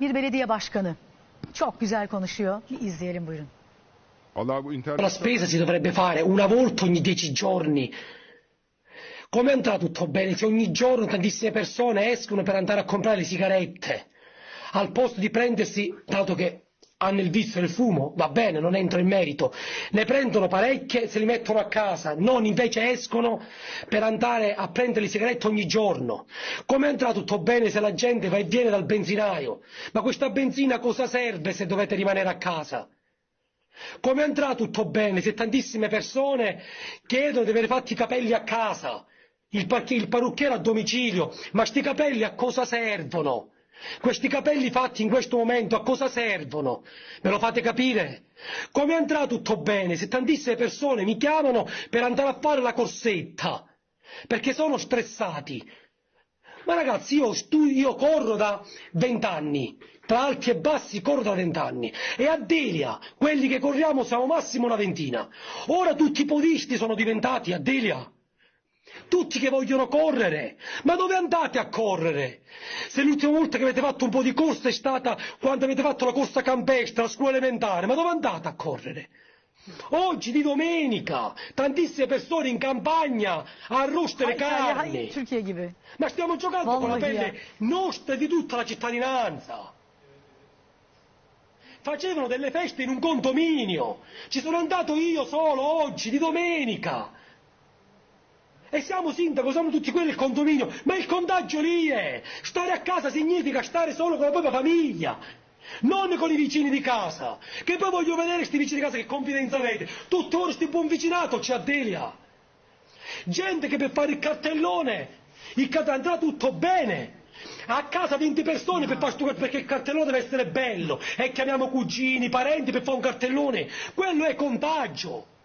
Bir belediye başkanı. Çok güzel konuşuyor. Bir izleyelim buyurun. Allah bu La internet spesa si dovrebbe fare una volta ogni dieci giorni. Come andrà tutto bene se ogni giorno tantissime persone escono per andare a comprare le sigarette? Al posto di prendersi, dato che hanno il vizio del fumo, va bene, non entro in merito, ne prendono parecchie e se li mettono a casa, non invece escono per andare a prendere le sigarette ogni giorno. Come andrà tutto bene se la gente va e viene dal benzinaio? Ma questa benzina cosa serve se dovete rimanere a casa? Come andrà tutto bene se tantissime persone chiedono di avere fatti i capelli a casa, il, il parrucchiere a domicilio, ma sti capelli a cosa servono? Questi capelli fatti in questo momento a cosa servono? Me lo fate capire? Come andrà tutto bene se tantissime persone mi chiamano per andare a fare la corsetta? Perché sono stressati, ma ragazzi, io, io corro da vent'anni, tra alti e bassi corro da vent'anni. E a Delia, quelli che corriamo siamo massimo una ventina. Ora tutti i podisti sono diventati a Delia. Tutti che vogliono correre. Ma dove andate a correre? Se l'ultima volta che avete fatto un po' di corsa è stata quando avete fatto la corsa campestre a scuola elementare, ma dove andate a correre? Oggi di domenica, tantissime persone in campagna a arrostere Hay- carne. Türkiye gibi. Ma stiamo giocando con la pelle nostra e di tutta la cittadinanza. Facevano delle feste in un condominio. Ci sono andato io solo oggi, di domenica. E siamo sindaco, siamo tutti quelli del condominio. Ma il contagio lì è. Stare a casa significa stare solo con la propria famiglia. Non con i vicini di casa. Che poi voglio vedere questi vicini di casa che confidenza avete. Tutte ore sti buon vicinato c'è a Delia. Gente che per fare il cartellone, il cart- andrà tutto bene. A casa 20 persone per fare perché il cartellone deve essere bello e chiamiamo cugini, parenti per fare un cartellone. Quello è contagio.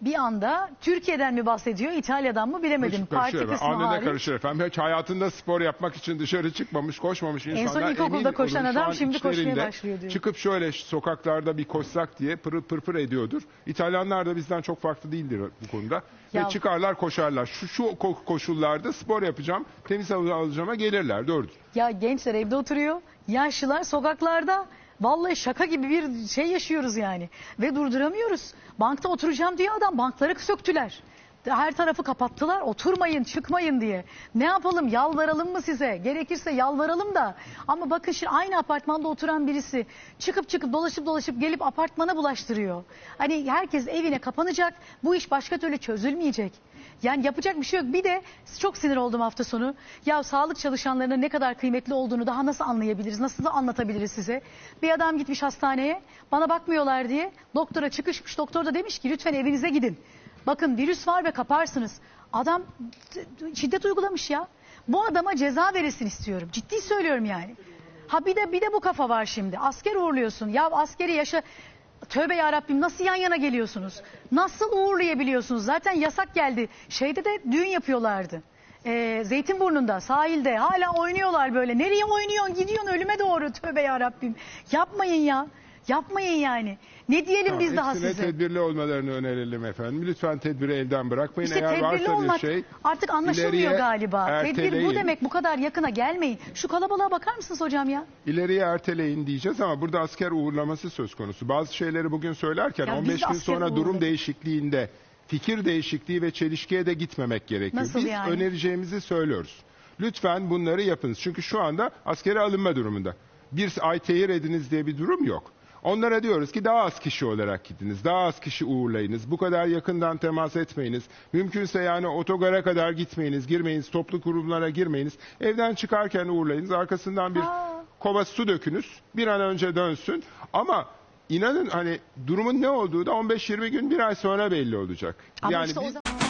Bir anda Türkiye'den mi bahsediyor, İtalya'dan mı bilemedim. karışık Parti karışıyor. kısmı Anında hariç. karışır efendim. Hiç hayatında spor yapmak için dışarı çıkmamış, koşmamış insanlar. son ilkokulda koşan olun adam şimdi koşmaya başlıyor diyor. Çıkıp şöyle sokaklarda bir koşsak diye pırıl pırpır ediyordur. İtalyanlar da bizden çok farklı değildir bu konuda. Ya- Ve çıkarlar koşarlar. Şu, şu ko- koşullarda spor yapacağım, hava alacağıma gelirler. Doğrudur. Ya gençler evde oturuyor, yaşlılar sokaklarda. Vallahi şaka gibi bir şey yaşıyoruz yani. Ve durduramıyoruz. Bankta oturacağım diye adam bankları söktüler. Her tarafı kapattılar. Oturmayın, çıkmayın diye. Ne yapalım? Yalvaralım mı size? Gerekirse yalvaralım da. Ama bakın şimdi aynı apartmanda oturan birisi çıkıp çıkıp dolaşıp dolaşıp gelip apartmana bulaştırıyor. Hani herkes evine kapanacak. Bu iş başka türlü çözülmeyecek. Yani yapacak bir şey yok. Bir de çok sinir oldum hafta sonu. Ya sağlık çalışanlarının ne kadar kıymetli olduğunu daha nasıl anlayabiliriz? Nasıl da anlatabiliriz size? Bir adam gitmiş hastaneye bana bakmıyorlar diye doktora çıkışmış. Doktor da demiş ki lütfen evinize gidin. Bakın virüs var ve kaparsınız. Adam şiddet uygulamış ya. Bu adama ceza veresin istiyorum. Ciddi söylüyorum yani. Ha bir de bir de bu kafa var şimdi. Asker uğurluyorsun. Ya askeri yaşa Tövbe ya Rabbim nasıl yan yana geliyorsunuz? Nasıl uğurlayabiliyorsunuz? Zaten yasak geldi. Şeyde de düğün yapıyorlardı. Ee, Zeytinburnu'nda, sahilde hala oynuyorlar böyle. Nereye oynuyorsun? Gidiyorsun ölüme doğru. Tövbe ya Rabbim. Yapmayın ya. Yapmayın yani. Ne diyelim biz daha size? tedbirli olmalarını önerelim efendim. Lütfen tedbiri elden bırakmayın. İşte Eğer tedbirli varsa olmak bir şey artık anlaşılmıyor galiba. Tedbir bu erteleyin. demek bu kadar yakına gelmeyin. Şu kalabalığa bakar mısınız hocam ya? İleriye erteleyin diyeceğiz ama burada asker uğurlaması söz konusu. Bazı şeyleri bugün söylerken Ya biz 15 de gün sonra durum uğurladık. değişikliğinde fikir değişikliği ve çelişkiye de gitmemek gerekiyor. Nasıl Biz yani? önereceğimizi söylüyoruz. Lütfen bunları yapınız. Çünkü şu anda askere alınma durumunda. Bir ay tehir ediniz diye bir durum yok. Onlara diyoruz ki daha az kişi olarak gidiniz. Daha az kişi uğurlayınız. Bu kadar yakından temas etmeyiniz. Mümkünse yani otogara kadar gitmeyiniz, girmeyiniz, toplu kurumlara girmeyiniz. Evden çıkarken uğurlayınız. Arkasından bir Aa. kova su dökünüz. Bir an önce dönsün. Ama inanın hani durumun ne olduğu da 15-20 gün bir ay sonra belli olacak. Ama yani işte o biz- zaman...